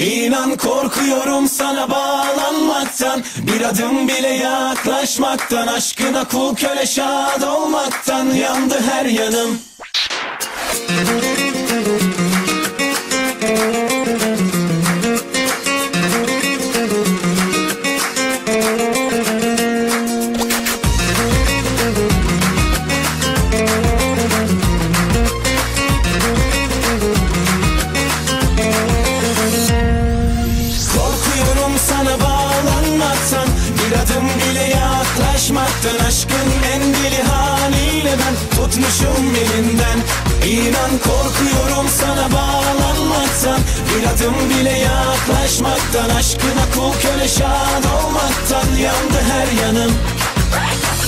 İnan korkuyorum sana bağlanmaktan. Bir adım bile yaklaşmaktan. Aşkına kul köle şad olmaktan. Yandı her yanım bağlanmaktan Bir adım bile yaklaşmaktan Aşkın en deli haliyle ben tutmuşum elinden. İnan korkuyorum sana bağlanmaktan. Bir adım bile yaklaşmaktan. Aşkına kul köle şad olmaktan Yandı her yanım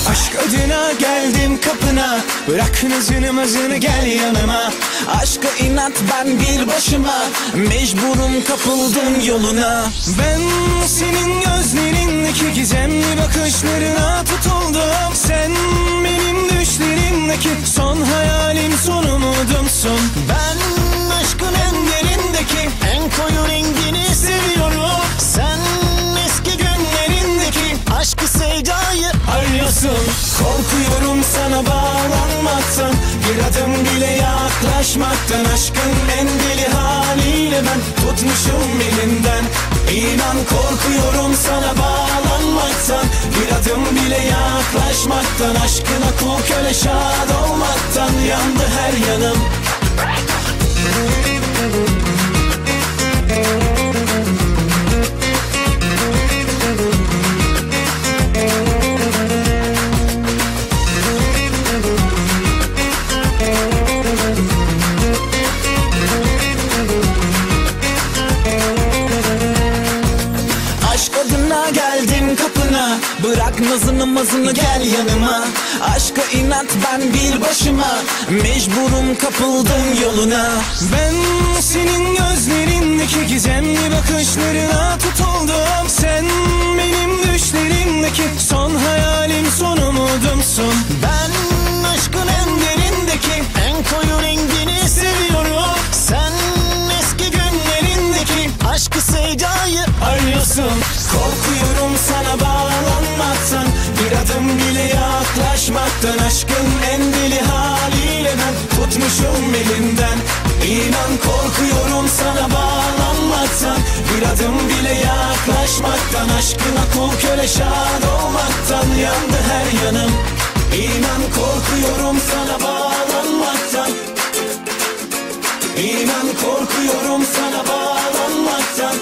Aşk adına geldim kapına. Bırak hızını mızını gel yanıma. Aşka inat ben bir başıma. Mecburum kapıldım yoluna. Ben senin gözlerindeki gizemli bakışlarına tutuldum. Sen benim düşlerimdeki son hayalim son umudumsun. Ben Korkuyorum sana bağlanmaktan Bir adım bile yaklaşmaktan Aşkın en deli haliyle ben tutmuşum elinden. İnan korkuyorum sana bağlanmaktan Bir adım bile yaklaşmaktan Aşkına kul köle şad olmaktan Yandı her yanım Bırak nazını mazını gel yanıma. Aşka inat ben bir başıma. Mecburum kapıldım yoluna. Ben senin gözlerindeki gizemli bakışlarına tutuldum. Sen benim düşlerimdeki son hayalim son umudumsun Ben aşkın en derindeki en koyu rengini seviyorum. Sen eski günlerindeki aşkı sevdayı arıyorsun. Korkuyorum adım bile yaklaşmaktan Aşkın en deli haliyle ben tutmuşum elinden. İnan korkuyorum sana bağlanmaktan Bir adım bile yaklaşmaktan Aşkına kul köle şad olmaktan Yandı her yanım. İnan korkuyorum sana bağlanmaktan İnan korkuyorum sana bağlanmaktan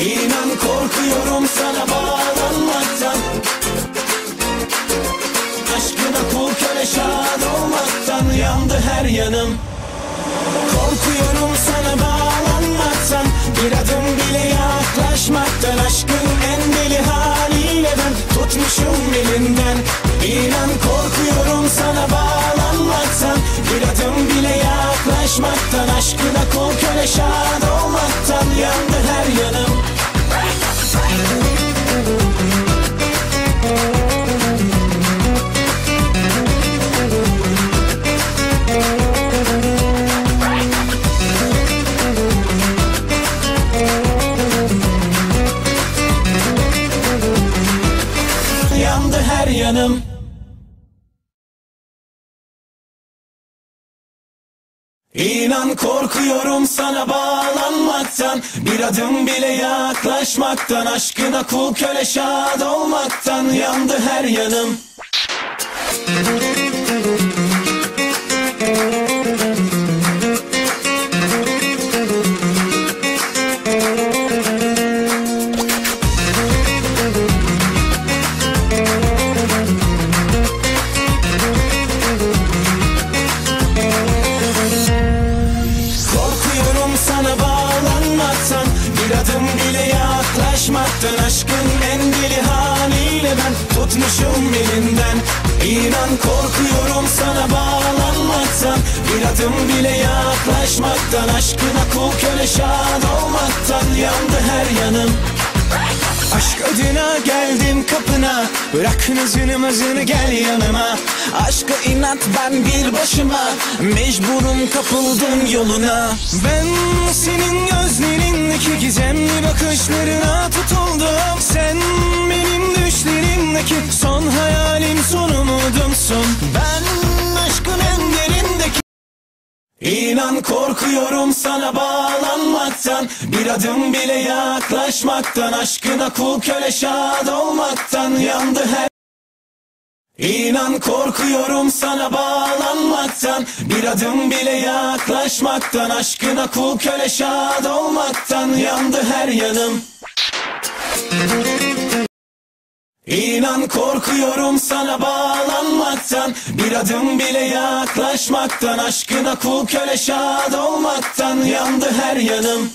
İnan korkuyorum her yanım. Korkuyorum sana bağlanmaktan Bir adım bile yaklaşmaktan Aşkın en deli haliyle ben tutmuşum elinden. İnan korkuyorum sana bağlanmaktan Bir adım bile yaklaşmaktan Aşkına kul köle şad olmaktan Yandı her yanım her yanım. İnan korkuyorum sana bağlanmaktan. Bir adım bile yaklaşmaktan. Aşkına kul köle şad olmaktan. Yandı her yanım tutmuşum elinden. İnan korkuyorum sana bağlanmaktan Bir adım bile yaklaşmaktan Aşkına kul köle şad olmaktan Yandı her yanım. Aşk adına geldim kapına. Bırak hızını mızını gel yanıma. Aşka inat ben bir başıma. Mecburum kapıldım yoluna. Ben senin gözlerin gözlerindeki gizemli bakışlarına tutuldum. Sen benim düşlerimdeki son hayalim son umudumsun Ben aşkın en derindeki İnan korkuyorum sana bağlanmaktan. Bir adım bile yaklaşmaktan. Aşkına kul köle şad olmaktan. Yandı her İnan korkuyorum sana bağlanmaktan. Bir adım bile yaklaşmaktan. Aşkına kul köle şad olmaktan. Yandı her yanım İnan korkuyorum sana bağlanmaktan. Bir adım bile yaklaşmaktan. Aşkına kul köle şad olmaktan. Yandı her yanım